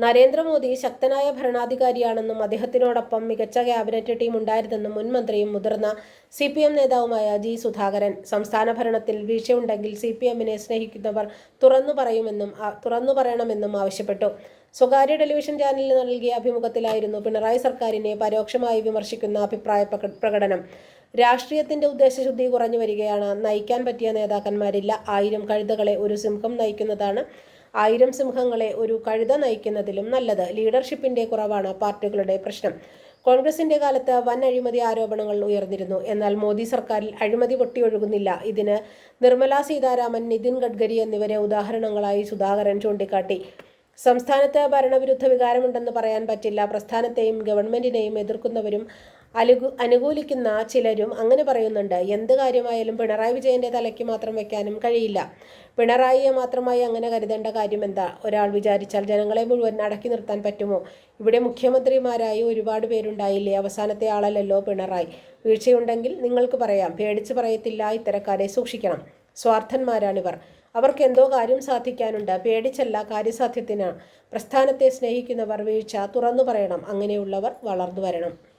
നരേന്ദ്രമോദി ശക്തനായ ഭരണാധികാരിയാണെന്നും അദ്ദേഹത്തിനോടൊപ്പം മികച്ച cabinet team ഉണ്ടായിരുന്നെന്നും മുൻമന്ത്രിയും മുതിർന്ന സി പി എം നേതാവുമായ ജി സുധാകരൻ സംസ്ഥാന ഭരണത്തിൽ വീഴ്ചയുണ്ടെങ്കിൽ സി പി എമ്മിനെ സ്നേഹിക്കുന്നവർ തുറന്നു പറയുമെന്നും തുറന്നു പറയണമെന്നും ആവശ്യപ്പെട്ടു. സ്വകാര്യ ടെലിവിഷൻ ചാനലിന് നൽകിയ അഭിമുഖത്തിലായിരുന്നു പിണറായി സർക്കാരിനെ പരോക്ഷമായി വിമർശിക്കുന്ന അഭിപ്രായ പ്രക- പ്രകടനം. രാഷ്ട്രീയത്തിന്റെ ഉദ്ദേശശുദ്ധി കുറഞ്ഞു വരികയാണ്. നയിക്കാൻ പറ്റിയ നേതാക്കന്മാരില്ല. ആയിരം കഴുതകളെ ഒരു സിംഹം നയിക്കുന്നതാണ് ആയിരം സിംഹങ്ങളെ ഒരു കഴുത നയിക്കുന്നതിലും നല്ലത്. ലീഡർഷിപ്പിന്റെ കുറവാണ് പാർട്ടികളുടെ പ്രശ്നം. കോൺഗ്രസിന്റെ കാലത്ത് വൻ അഴിമതി ആരോപണങ്ങൾ ഉയർന്നിരുന്നു. എന്നാൽ മോദി സർക്കാരിൽ അഴിമതി പൊട്ടിയൊഴുകുന്നില്ല. ഇതിന് നിർമ്മലാ സീതാരാമൻ നിതിൻ ഗഡ്കരി എന്നിവരെ ഉദാഹരണങ്ങളായി സുധാകരൻ ചൂണ്ടിക്കാട്ടി. സംസ്ഥാനത്ത് ഭരണവിരുദ്ധ വികാരമുണ്ടെന്ന് പറയാൻ പറ്റില്ല. പ്രസ്ഥാനത്തെയും ഗവൺമെന്റിനെയും എതിർക്കുന്നവരും അലുകു അനുകൂലിക്കുന്ന ചിലരും അങ്ങനെ പറയുന്നുണ്ട്. എന്ത് കാര്യമായാലും പിണറായി വിജയന്റെ തലയ്ക്ക് മാത്രം വെക്കാനും കഴിയില്ല. പിണറായിയെ മാത്രമായി അങ്ങനെ കരുതേണ്ട കാര്യം എന്താ? ഒരാൾ വിചാരിച്ചാൽ ജനങ്ങളെ മുഴുവൻ അടക്കി നിർത്താൻ പറ്റുമോ? ഇവിടെ മുഖ്യമന്ത്രിമാരായി ഒരുപാട് പേരുണ്ടായില്ലേ? അവസാനത്തെ ആളല്ലല്ലോ പിണറായി. വീഴ്ചയുണ്ടെങ്കിൽ നിങ്ങൾക്ക് പറയാം. പേടിച്ച് പറയത്തില്ല. ഇത്തരക്കാരെ സൂക്ഷിക്കണം. സ്വാർത്ഥന്മാരാണിവർ. അവർക്ക് എന്തോ കാര്യം സാധിക്കാനുണ്ട്. പേടിച്ചല്ല കാര്യസാധ്യത്തിന്. പ്രസ്ഥാനത്തെ സ്നേഹിക്കുന്നവർ വീഴ്ച തുറന്നു പറയണം. അങ്ങനെയുള്ളവർ വളർന്നു വരണം.